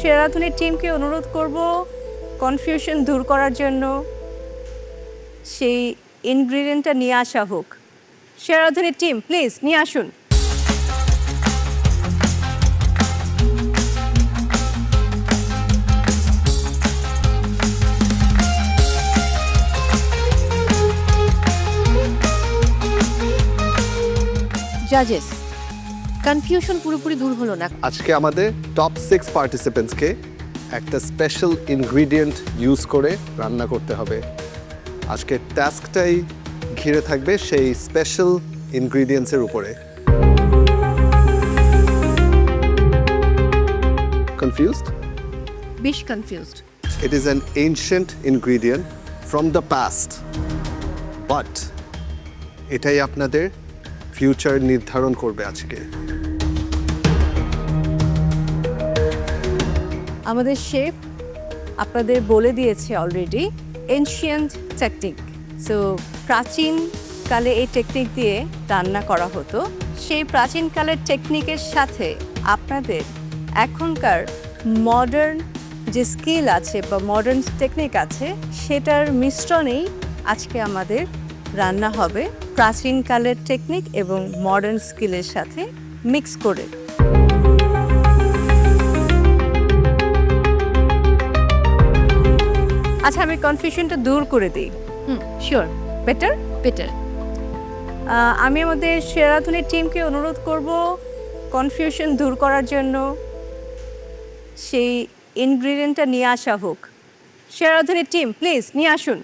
সেরাধুনির টিমকে অনুরোধ করব কনফিউশন দূর করার জন্য। সেই ইনগ্রিডিয়েন্টটা নিয়ে আসা হোক। সেরাধুনির টিম প্লিজ নিয়ে আসুন। জাজেস কনফিউশন পুরোপুরি দূর হলো না। আজকে আমাদের টপ সিক্স পার্টিসিপেন্টসকে একটা স্পেশাল ইনগ্রিডিয়েন্ট ইউজ করে রান্না করতে হবে। আজকে টাস্কটাই ঘিরে থাকবে সেই স্পেশাল ইনগ্রিডিয়েন্টসের উপরে। কনফিউজড বেশ confused it is an ancient ingredient from the past. But এটাই আপনাদের ফিউচার নির্ধারণ করবে আজকে। আমাদের শেফ আপনাদের বলে দিয়েছে অলরেডি এনশিয়েন্ট টেকনিক সো প্রাচীন কালে এই টেকনিক দিয়ে রান্না করা হতো। সেই প্রাচীনকালের টেকনিকের সাথে আপনাদের এখনকার মডার্ন যে স্কিল আছে বা মডার্ন টেকনিক আছে, সেটার মিশ্রণেই আজকে আমাদের রান্না হবে প্রাচীনকালের টেকনিক এবং মডার্ন স্কিলের সাথে মিক্স করে। আচ্ছা আমি কনফিউশনটা দূর করে দিই। হুম শিওর বেটার বেটার আমি আমাদের সেরাধুনির টিমকে অনুরোধ করব কনফিউশন দূর করার জন্য। সেই ইনগ্রিডিয়েন্টটা নিয়ে আসা হোক। সেরাধুনির টিম প্লিজ নিয়ে আসুন।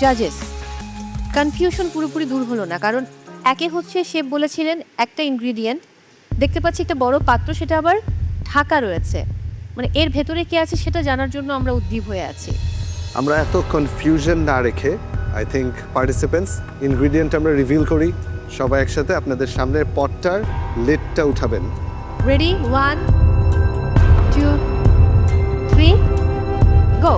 জাজেস কনফিউশন পুরোপুরি দূর হলো না কারণ একে হচ্ছে শেফ বলেছিলেন একটা ইনগ্রিডিয়েন্ট দেখতে পাচ্ছি একটা বড় পাত্র সেটা আবার ঢাকা রয়েছে। মানে এর ভেতরে কি আছে সেটা জানার জন্য আমরা উদ্দীপ হয়ে আছি। আমরা এত কনফিউশন না রেখে আই থিঙ্ক পার্টিসিপেন্টস ইনগ্রিডিয়েন্ট আমরা রিভিল করি সবাই একসাথে আপনাদের সামনের পটটার লিডটা উঠাবেন। Ready one two three go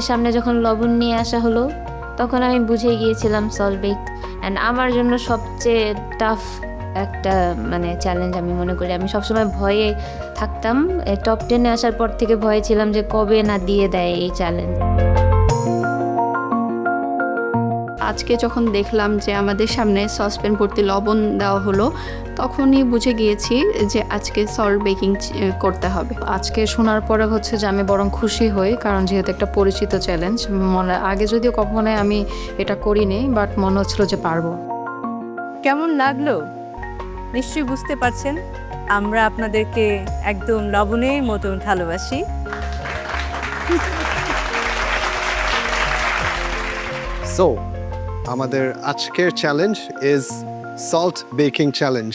আমাদের সামনে যখন লবণ নিয়ে আসা হলো, তখন আমি বুঝে গিয়েছিলাম সলভেক অ্যান্ড আমার জন্য সবচেয়ে টাফ একটা মানে চ্যালেঞ্জ আমি মনে করি। আমি সবসময় ভয়ে থাকতাম। টপ টেনে আসার পর থেকে ভয়ে ছিলাম যে কবে না দিয়ে দেয় এই চ্যালেঞ্জ আজকে যখন দেখলাম যে আমাদের সামনে সসপ্যান ভর্তি লবণ দেওয়া হলো তখনই বুঝে গিয়েছি যে আজকে সল্ট বেকিং করতে হবে। আজকে শোনার পরে হচ্ছে যে আমি বরং খুশি হই কারণ যেহেতু একটা পরিচিত চ্যালেঞ্জ মনে আগে যদিও কখনোই আমি এটা করিনি বাট মনে হচ্ছিল যে পারব। কেমন লাগল? নিশ্চয়ই বুঝতে পারছেন আমরা আপনাদেরকে একদম লবণের মতন ভালোবাসি। সো আমাদের আজকের challenge is salt baking challenge